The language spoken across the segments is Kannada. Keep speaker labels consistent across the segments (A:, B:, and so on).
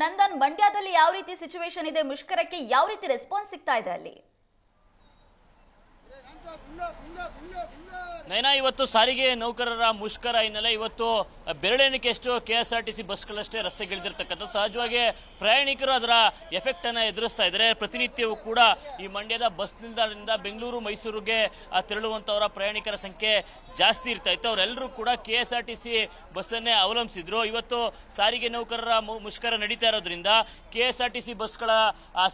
A: ನಂದನ್ ಮಂಡ್ಯದಲ್ಲಿ ಯಾವ ರೀತಿ ಸಿಚುವೇಶನ್ ಇದೆ ಮುಷ್ಕರಕ್ಕೆ ಯಾವ ರೀತಿ ರೆಸ್ಪಾನ್ಸ್ ಸಿಗ್ತಾ ಇದೆ ಅಲ್ಲಿ?
B: ನೈನಾ, ಇವತ್ತು ಸಾರಿಗೆ ನೌಕರರ ಮುಷ್ಕರ ಹಿನ್ನೆಲೆ ಇವತ್ತು ಬೆರಳೆಣಿಕೆಯಷ್ಟು K S R T C ಬಸ್ಗಳಷ್ಟೇ ರಸ್ತೆಗಿಳಿದಿರ್ತಕ್ಕಂಥದ್ದು ಸಹಜವಾಗಿ ಪ್ರಯಾಣಿಕರು ಅದರ ಎಫೆಕ್ಟ್ ಅನ್ನ ಎದುರಿಸ್ತಾ ಇದ್ದಾರೆ. ಪ್ರತಿನಿತ್ಯವೂ ಕೂಡ ಈ ಮಂಡ್ಯದ ಬಸ್ ನಿಲ್ದಾಣದಿಂದ ಬೆಂಗಳೂರು, ಮೈಸೂರಿಗೆ ತೆರಳುವಂತವರ ಪ್ರಯಾಣಿಕರ ಸಂಖ್ಯೆ ಜಾಸ್ತಿ ಇರ್ತಾ ಇತ್ತು. ಅವರೆಲ್ಲರೂ ಕೂಡ K S R T C ಬಸ್ಸನ್ನೇ ಅವಲಂಬಿಸಿದ್ರು. ಇವತ್ತು ಸಾರಿಗೆ ನೌಕರರ ಮುಷ್ಕರ ನಡೀತಾ ಇರೋದ್ರಿಂದ K S R T C ಬಸ್ಗಳ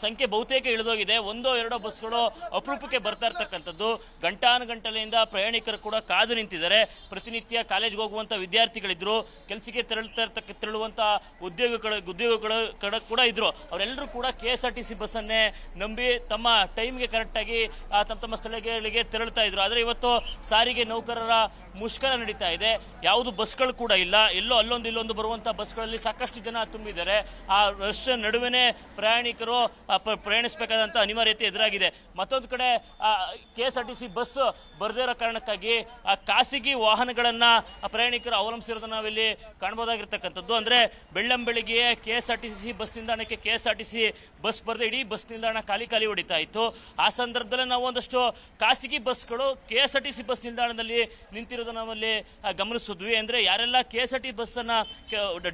B: ಸಂಖ್ಯೆ ಬಹುತೇಕ ಇಳಿದೋಗಿದೆ. ಒಂದೋ ಎರಡೋ ಬಸ್ಗಳು ಅಪರೂಪಕ್ಕೆ ಬರ್ತಾ ಇರ್ತಕ್ಕಂಥದ್ದು. ಗಂಟಾನುಗಂಟಲೆಯಿಂದ ಪ್ರಯಾಣಿಕರು ಕೂಡ ಕಾದು ನಿಂತಿದ್ದಾರೆ. ಪ್ರತಿನಿತ್ಯ ಕಾಲೇಜ್ಗೆ ಹೋಗುವಂಥ ವಿದ್ಯಾರ್ಥಿಗಳಿದ್ರು ಕೆಲಸಕ್ಕೆ ತೆರಳುತ್ತಾ ತೆರಳುವಂತ ಉದ್ಯೋಗಗಳು ಉದ್ಯೋಗಗಳು ಕಡೆ, ಕೂಡ ಇದ್ರು. ಅವರೆಲ್ಲರೂ ಕೂಡ K S R T C ಬಸ್ಸನ್ನೇ ನಂಬಿ ತಮ್ಮ ಟೈಮ್ಗೆ ಕರೆಕ್ಟಾಗಿ ತಮ್ಮ ತಮ್ಮ ಸ್ಥಳಗಳಿಗೆ ತೆರಳ್ತಾ ಇದ್ರು. ಆದರೆ ಇವತ್ತು ಸಾರಿಗೆ ನೌಕರರ ಮುಷ್ಕರ ನಡೀತಾ ಇದೆ. ಯಾವುದು ಬಸ್ಗಳು ಕೂಡ ಇಲ್ಲ. ಎಲ್ಲೋ ಅಲ್ಲೊಂದು ಇಲ್ಲೊಂದು ಬರುವಂಥ ಬಸ್ಗಳಲ್ಲಿ ಸಾಕಷ್ಟು ಜನ ತುಂಬಿದ್ದಾರೆ. ಆ ರಶ್ ನಡುವೆ ಪ್ರಯಾಣಿಕರು ಪ್ರಯಾಣಿಸಬೇಕಾದಂಥ ಅನಿವಾರ್ಯತೆ ಎದುರಾಗಿದೆ. ಮತ್ತೊಂದು ಕಡೆ K S R T C bus ಬರದೇ ಇರೋ ಕಾರಣಕ್ಕಾಗಿ ಆ ಖಾಸಗಿ ವಾಹನಗಳನ್ನ ಪ್ರಯಾಣಿಕರು ಅವಲಂಬಿಸಿರೋದನ್ನ ನಾವಿಲ್ಲಿ ಕಾಣಬಹುದಾಗಿರ್ತಕ್ಕಂಥದ್ದು. ಅಂದ್ರೆ ಬೆಳ್ಳಂ ಬೆಳಿಗ್ಗೆ K S R T C bus ನಿಲ್ದಾಣಕ್ಕೆ K S R T C bus ಬರದೆ ಇಡೀ ಬಸ್ ನಿಲ್ದಾಣ ಖಾಲಿ ಖಾಲಿ ಹೊಡಿತಾ ಇತ್ತು. ಆ ಸಂದರ್ಭದಲ್ಲಿ ನಾವು ಒಂದಷ್ಟು ಖಾಸಗಿ ಬಸ್ಗಳು K S R T C bus ನಿಲ್ದಾಣದಲ್ಲಿ ನಿಂತಿರೋದನ್ನ ನಾವಲ್ಲಿ ಗಮನಿಸಿದ್ವಿ. ಅಂದ್ರೆ ಯಾರೆಲ್ಲ K S R T bus ಅನ್ನ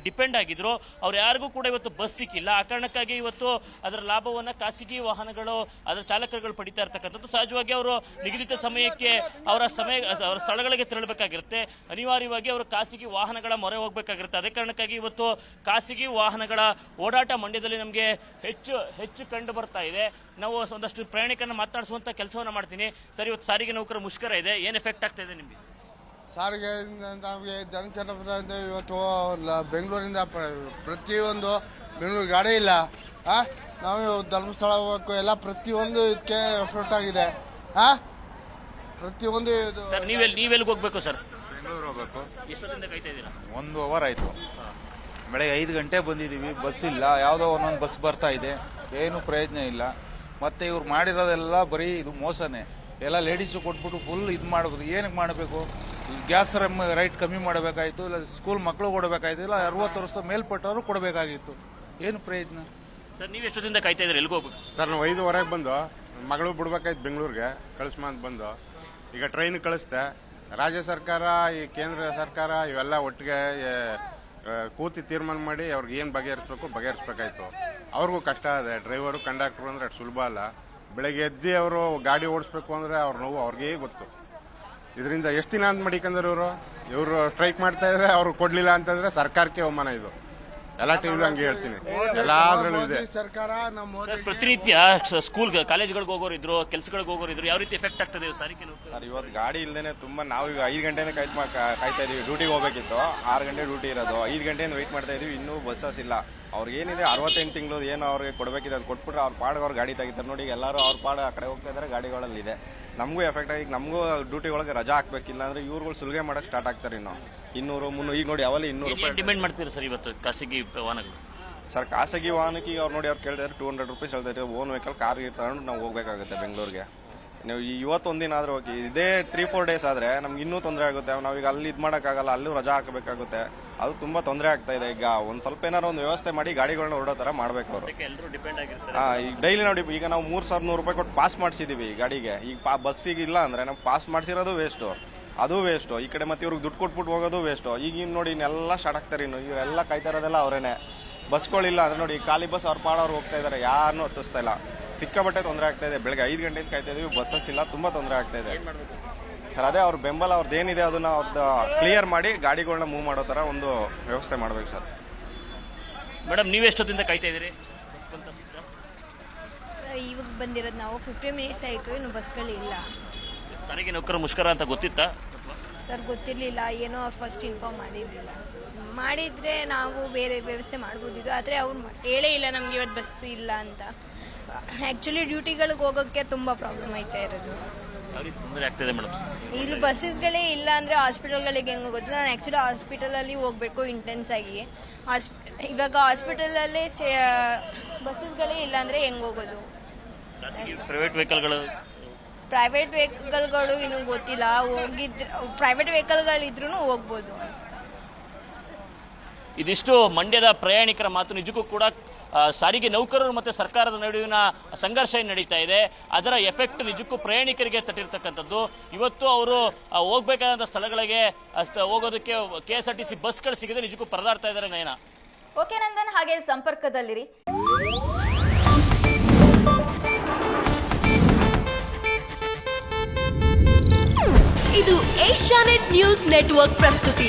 B: ಡಿಪೆಂಡ್ ಆಗಿದ್ರು, ಅವ್ರು ಯಾರಿಗೂ ಕೂಡ ಇವತ್ತು ಬಸ್ ಸಿಕ್ಕಿಲ್ಲ. ಆ ಕಾರಣಕ್ಕಾಗಿ ಇವತ್ತು ಅದರ ಲಾಭವನ್ನ ಖಾಸಗಿ ವಾಹನಗಳು, ಅದರ ಚಾಲಕರುಗಳು ಪಡಿತಾ ಇರ್ತಕ್ಕಂಥದ್ದು. ಸಹಜವಾಗಿ ಅವರು ನಿಗದಿತ ಸಮಯಕ್ಕೆ ಅವರ ಸಮಯ, ಅವರ ಸ್ಥಳಗಳಿಗೆ ತೆರಳಬೇಕಾಗಿರುತ್ತೆ. ಅನಿವಾರ್ಯವಾಗಿ ಅವರು ಖಾಸಗಿ ವಾಹನಗಳ ಮೊರೆ ಹೋಗಬೇಕಾಗಿರುತ್ತೆ. ಅದೇ ಕಾರಣಕ್ಕಾಗಿ ಇವತ್ತು ಖಾಸಗಿ ವಾಹನಗಳ ಓಡಾಟ ಮಂಡ್ಯದಲ್ಲಿ ನಮಗೆ ಹೆಚ್ಚು ಹೆಚ್ಚು ಕಂಡು ಬರ್ತಾ ಇದೆ. ನಾವು ಒಂದಷ್ಟು ಪ್ರಯಾಣಿಕರನ್ನ ಮಾತನಾಡಿಸುವಂತ ಕೆಲಸವನ್ನು ಮಾಡ್ತೀನಿ. ಸರ್, ಇವತ್ತು ಸಾರಿಗೆ ನೌಕರ ಮುಷ್ಕರ ಇದೆ. ಏನು ಎಫೆಕ್ಟ್ ಆಗ್ತಾ ಇದೆ ನಿಮಗೆ?
C: ಸಾರಿಗೆ ನಮಗೆ ಜನಚನ್ನಪುರದಿಂದ ಇವತ್ತು ಬೆಂಗಳೂರಿಂದ ಪ್ರ- ಪ್ರತಿಯೊಂದು ಬೆಂಗಳೂರು ಗಾಡಿ ಇಲ್ಲ. ಹಾಂ ನಾವು ಧರ್ಮಸ್ಥಳ ಹೋಗಬೇಕು ಎಲ್ಲ ಪ್ರತಿಯೊಂದು ಇದಕ್ಕೆ ಎಫರ್ಟ್ ಆಗಿದೆ. ಆ ಪ್ರತಿಯೊಂದು ಇದು
B: ಸರ್ ನೀವೆಲ್ಲಿ ನೀವೆಲ್ಲಿಗೆ ಹೋಗ್ಬೇಕು ಸರ್?
D: ಬೆಂಗಳೂರು ಹೋಗ್ಬೇಕು.
B: ಎಷ್ಟೊತ್ತಿಂದ ಕಾಯ್ತಾ ಇದ್ದೀರಾ?
D: ಒಂದು ಅವರ್ ಆಯ್ತು. ಬೆಳಗ್ಗೆ ಐದು ಗಂಟೆ ಬಂದಿದ್ದೀವಿ ಬಸ್ ಇಲ್ಲ ಯಾವುದೋ ಒಂದೊಂದು ಬಸ್ ಬರ್ತಾ ಇದೆ ಏನು ಪ್ರಯೋಜನ ಇಲ್ಲ. ಮತ್ತೆ ಇವ್ರು ಮಾಡಿರೋದೆಲ್ಲ ಬರೀ ಇದು ಮೋಸನೆ. ಎಲ್ಲ ಲೇಡೀಸು ಕೊಟ್ಬಿಟ್ಟು ಫುಲ್ ಇದು ಮಾಡಬೇಕು. ಏನಕ್ಕೆ ಮಾಡಬೇಕು? ಗ್ಯಾಸ್ ರೈಟ್ ಕಮ್ಮಿ ಮಾಡಬೇಕಾಯಿತು ಇಲ್ಲ ಸ್ಕೂಲ್ ಮಕ್ಕಳು ಕೊಡಬೇಕಾಯ್ತು ಇಲ್ಲ ಅರವತ್ತು ವರ್ಷ ಮೇಲ್ಪಟ್ಟವರು ಕೊಡಬೇಕಾಗಿತ್ತು. ಏನು ಪ್ರಯೋಜನ?
B: ಸರ್ ನೀವು ಎಷ್ಟೊತ್ತಿಂದ ಕಾಯ್ತಾ ಇದ್ದೀರಾ? ಎಲ್ಲಿಗೆ ಹೋಗ್ಬೇಕು?
E: ಸರ್ ನಾವು ಐದುವರೆಗೆ ಬಂದು ಮಗಳು ಬಿಡ್ಬೇಕಾಯ್ತು ಬೆಂಗಳೂರಿಗೆ ಕಳಿಸ್ಮ ಅಂತ ಬಂದು ಈಗ ಟ್ರೈನ್ ಕಳಿಸ್ದೆ. ರಾಜ್ಯ ಸರ್ಕಾರ, ಈ ಕೇಂದ್ರ ಸರ್ಕಾರ ಇವೆಲ್ಲ ಒಟ್ಟಿಗೆ ಕೂತಿ ತೀರ್ಮಾನ ಮಾಡಿ ಅವ್ರಿಗೆ ಏನು ಬಗೆಹರಿಸ್ಬೇಕು ಬಗೆಹರಿಸ್ಬೇಕಾಯ್ತು. ಅವ್ರಿಗೂ ಕಷ್ಟ ಇದೆ. ಡ್ರೈವರು ಕಂಡಕ್ಟ್ರು ಅಂದರೆ ಅಷ್ಟು ಸುಲಭ ಅಲ್ಲ. ಬೆಳಗ್ಗೆ ಎದ್ದು ಅವರು ಗಾಡಿ ಓಡಿಸ್ಬೇಕು ಅಂದರೆ ಅವ್ರ ನೋವು ಅವ್ರಿಗೆ ಗೊತ್ತು. ಇದರಿಂದ ಎಷ್ಟು ದಿನ ಅಂತ ಮಡಿಕಂದ್ರೆ ಇವರು ಇವರು ಸ್ಟ್ರೈಕ್ ಮಾಡ್ತಾ ಇದ್ರೆ ಅವ್ರು ಕೊಡಲಿಲ್ಲ ಅಂತಂದರೆ ಸರ್ಕಾರಕ್ಕೆ ಅವಮಾನ ಇದು. ಎಲ್ಲ ಟಿವಿ ಹಂಗೆ ಹೇಳ್ತೀನಿ. ಎಲ್ಲಾದ್ರಲ್ಲೂ ಇದೆ.
C: ಸರ್ಕಾರ ನಮ್ಮ ಮೋದಿ
B: ಪ್ರತಿನಿತ್ಯ ಸ್ಕೂಲ್ ಕಾಲೇಜ್ಗಳಿಗೆ ಹೋಗೋರು ಇದ್ರು ಕೆಲಸಗಳಿಗೆ ಹೋಗೋರು ಇದ್ರು ಯಾವ ರೀತಿ ಎಫೆಕ್ಟ್ ಆಗ್ತದೆ ಸಾರಿಗೆ?
F: ಸರ್ ಇವತ್ತು ಗಾಡಿ ಇಲ್ದೇನೆ ತುಂಬಾ ನಾವು ಈಗ ಐದು ಗಂಟೆನೇ ಕಾಯ್ತು ಮಾ- ಕಾ- ಕಾಯ್ತಾ ಇದೀವಿ. ಡ್ಯೂಟಿಗೆ ಹೋಗ್ಬೇಕಿತ್ತು. ಆರು ಗಂಟೆ ಡ್ಯೂಟಿ ಇರೋದು. ಐದು ಗಂಟೆಯಿಂದ ವೆಯ್ಟ್ ಮಾಡ್ತಾ ಇದೀವಿ. ಇನ್ನೂ ಬಸ್ಸಸ್ ಇಲ್ಲ. ಅವ್ರಿಗೆ ಏನಿದೆ ಅರವತ್ತೆಂಟು ತಿಂಗಳು ಏನು ಅವ್ರಿಗೆ ಕೊಡಬೇಕಿದೆ ಅದು ಕೊಟ್ಬಿಟ್ರೆ ಅವ್ರ ಪಾಡ್ಗೆ ಅವ್ರ ಗಾಡಿ ತೆಗಿತಾರೆ. ನೋಡಿ ಈಗ ಎಲ್ಲರೂ ಅವ್ರ ಪಾಡ ಆ ಕಡೆ ಹೋಗ್ತಾ ಇದ್ದಾರೆ ಗಾಡಿಗಳಲ್ಲಿ ಇದೆ ನಮಗೂ ಎಫೆಕ್ಟ್ ಆಗಿ ನಮಗೂ ಡ್ಯೂಟಿ ಒಳಗೆ ರಜಾ ಹಾಕ್ಬೇಕಿಲ್ಲ ಅಂದ್ರೆ ಇವ್ರುಗಳು ಸುಲಿಗೆ ಮಾಡಕ್ ಸ್ಟಾರ್ಟ್ ಆಗ್ತಾರೆ ಇನ್ನು. ಇನ್ನೂರು ಮುನ್ನೂರು ಈಗ ನೋಡಿ ಅವಲ್ಲಿ ಇನ್ನೂರು ರೂಪಾಯಿ
B: ಡಿಮ್ಯಾಂಡ್ ಮಾಡ್ತೀರಾ ಸರ್ ಇವತ್ತು ಖಾಸಗಿ ವಾಹನಗಳು?
F: ಸರ್ ಖಾಸಗಿ ವಾಹನಕ್ಕೆ ಈಗ ಅವ್ರು ನೋಡಿ ಅವ್ರು ಕೇಳ್ತಾರೆ ಟೂ ಹಂಡ್ರೆಡ್ ರುಪೀಸ್ ಹೇಳ್ತಾರೆ ಓನ್ ವೆಹಿಕಲ್ ಕಾರ್ ತಗೊಂಡು ನಾವು ಹೋಗ್ಬೇಕಾಗುತ್ತೆ ಬೆಂಗಳೂರಿಗೆ. ನೀವು ಇವತ್ತು ಒಂದಿನ ಆದ್ರೂ ಹೋಗಿ ಇದೇ ತ್ರೀ ಫೋರ್ ಡೇಸ್ ಆದ್ರೆ ನಮ್ಗೆ ಇನ್ನೂ ತೊಂದರೆ ಆಗುತ್ತೆ. ನಾವೀಗ ಅಲ್ಲಿ ಇದು ಮಾಡೋಕ್ಕಾಗಲ್ಲ ಅಲ್ಲೂ ರಜಾ ಹಾಕಬೇಕಾಗುತ್ತೆ. ಅದು ತುಂಬಾ ತೊಂದರೆ ಆಗ್ತಾ ಇದೆ. ಈಗ ಒಂದು ಸ್ವಲ್ಪ ಏನಾರು ಒಂದು ವ್ಯವಸ್ಥೆ ಮಾಡಿ ಗಾಡಿಗಳನ್ನ ಹೊರಡೋ ಥರ ಮಾಡಬೇಕು ಅವರು. ಈಗ ಡೈಲಿ ನೋಡಿ ಈಗ ನಾವು ಮೂರ್ ಸಾವಿರ ನೂರು ರೂಪಾಯಿ ಕೊಟ್ಟು ಪಾಸ್ ಮಾಡಿಸಿದ್ದೀವಿ ಗಾಡಿಗೆ. ಈಗ ಪಾ ಬಸ್ಸಿಗೆ ಇಲ್ಲ ಅಂದ್ರೆ ನಾವು ಪಾಸ್ ಮಾಡಿಸಿರೋದು ವೇಸ್ಟ್ ಅದು ವೇಸ್ಟ್ ಈ ಕಡೆ ಮತ್ತೆ ಇವ್ರಿಗೆ ದುಡ್ಡು ಕೊಟ್ಬಿಟ್ಟು ಹೋಗೋದು ವೇಸ್ಟ್ ಈಗ ಇನ್ನು ನೋಡಿ ಇನ್ನೆಲ್ಲ ಸ್ಟಾರ್ಟ್ ಆಗ್ತಾರೆ ಇನ್ನು. ಇವರೆಲ್ಲ ಕಾಯ್ತಾ ಇರೋದೆಲ್ಲ ಅವರೇನೆ. ಬಸ್ಗಳಿಲ್ಲ ಅಂದ್ರೆ ನೋಡಿ ಖಾಲಿ ಬಸ್ ಅವ್ರ ಪಾಡೋರು ಹೋಗ್ತಾ ಇದಾರೆ. ಯಾರನ್ನೂ ಹತ್ತಿಸ್ತಾ ಇಲ್ಲ. ಸಿಕ್ಕಾಪಟ್ಟೆ ತೊಂದರೆ ಆಗ್ತಾ ಇದೆ. ಬೆಳಗ್ಗೆ ಐದು ಗಂಟೆಯಿಂದ ಕಾಯ್ತಾ ಇದೀವಿ. ಬಸ್ಸಸ್ ಇಲ್ಲ ತುಂಬಾ ತೊಂದರೆ ಆಗ್ತಾ ಇದೆ. ಸರ್ ಅದೇ ಅವ್ರ ಬೆಂಬಲ ಅವ್ರದ್ದು ಏನಿದೆ ಅದನ್ನ ಅವ್ರದ್ದು ಕ್ಲಿಯರ್ ಮಾಡಿ ಗಾಡಿಗಳನ್ನ ಮೂವ್ ಮಾಡೋ ತರ ಒಂದು ವ್ಯವಸ್ಥೆ ಮಾಡ್ಬೇಕು ಸರ್.
B: ಮೇಡಮ್ ನೀವು ಎಷ್ಟೊತ್ತಿಂದ ಕಾಯ್ತಾ ಇದ್ದೀರಿ?
G: ಇವಾಗ ಬಂದಿರೋದು ನಾವು ಫಿಫ್ಟಿ ಮಿನಿಟ್ಸ್ ಆಯಿತು. ಇನ್ನು ಬಸ್ಗಳಿಲ್ಲ
B: ಸಾರಿಗೆ ನೌಕರ ಮುಷ್ಕರ ಅಂತ ಗೊತ್ತಿತ್ತಾ?
G: ಸರ್ ಗೊತ್ತಿರಲಿಲ್ಲ. ಏನೋ ಅವ್ರು ಫಸ್ಟ್ ಇನ್ಫಾರ್ಮ್ ಮಾಡಿರಲಿಲ್ಲ. ಮಾಡಿದರೆ ನಾವು ಬೇರೆ ವ್ಯವಸ್ಥೆ ಮಾಡ್ಬೋದಿದ್ದು ಆದರೆ ಅವ್ರು ಹೇಳೇ ಇಲ್ಲ ನಮಗೆ ಇವತ್ತು ಬಸ್ ಇಲ್ಲ ಅಂತ. ಆ್ಯಕ್ಚುಲಿ ಡ್ಯೂಟಿಗಳಿಗೆ ಹೋಗೋಕ್ಕೆ ತುಂಬ ಪ್ರಾಬ್ಲಮ್ ಆಯ್ತಾ ಇರೋದು.
B: ತೊಂದರೆ ಆಗ್ತಿದೆ ಮೇಡಮ್.
G: ಇಲ್ಲಿ ಬಸ್ಸಸ್ಗಳೇ ಇಲ್ಲ ಅಂದರೆ ಹಾಸ್ಪಿಟಲ್ಗಳಿಗೆ ಹೆಂಗೆ ಹೋಗುತ್ತೆ ನಾನು ಆ್ಯಕ್ಚುಲಿ ಹಾಸ್ಪಿಟಲಲ್ಲಿ ಹೋಗಬೇಕು ಇಂಟೆನ್ಸ್ ಆಗಿ. ಹಾಸ್ಪಿ ಇವಾಗ ಹಾಸ್ಪಿಟಲಲ್ಲೇ ಬಸ್ಸಸ್ಗಳೇ ಇಲ್ಲ ಅಂದ್ರೆ ಹೆಂಗೆ ಹೋಗೋದು?
B: ಪ್ರೈವೇಟ್ ವೆಹಿಕಲ್ಗಳು
G: ಪ್ರೈವೇಟ್ ವೆಹಿಕಲ್ಗಳು ಇನ್ನೂ ಗೊತ್ತಿಲ್ಲ. ಹೋಗಿದ್ರೆ ಪ್ರೈವೇಟ್ ವೆಹಿಕಲ್ಗಳಿದ್ರೂ ಹೋಗ್ಬೋದು
B: ಇದಿಷ್ಟು ಮಂಡ್ಯದ ಪ್ರಯಾಣಿಕರ ಮಾತು ನಿಜಕ್ಕೂ ಕೂಡ ಸಾರಿಗೆ ನೌಕರರು ಮತ್ತು ಸರ್ಕಾರದ ನಡುವಿನ ಸಂಘರ್ಷ ಏನು ನಡೀತಾ ಇದೆ ಅದರ ಎಫೆಕ್ಟ್ ನಿಜಕ್ಕೂ ಪ್ರಯಾಣಿಕರಿಗೆ ತಟ್ಟಿರ್ತಕ್ಕಂಥದ್ದು. ಇವತ್ತು ಅವರು ಹೋಗಬೇಕಾದಂಥ ಸ್ಥಳಗಳಿಗೆ ಹೋಗೋದಕ್ಕೆ K S R T C ಬಸ್ಗಳು ಸಿಗದೆ ನಿಜಕ್ಕೂ ಪರದಾಡ್ತಾ ಇದ್ದಾರೆ ನಯನ.
A: ಓಕೆ ನಂದನ್ ಹಾಗೆ ಸಂಪರ್ಕದಲ್ಲಿರಿ.
H: ಇದು ಏಷ್ಯಾನೆಟ್ ನ್ಯೂಸ್ ನೆಟ್ವರ್ಕ್ ಪ್ರಸ್ತುತಿ.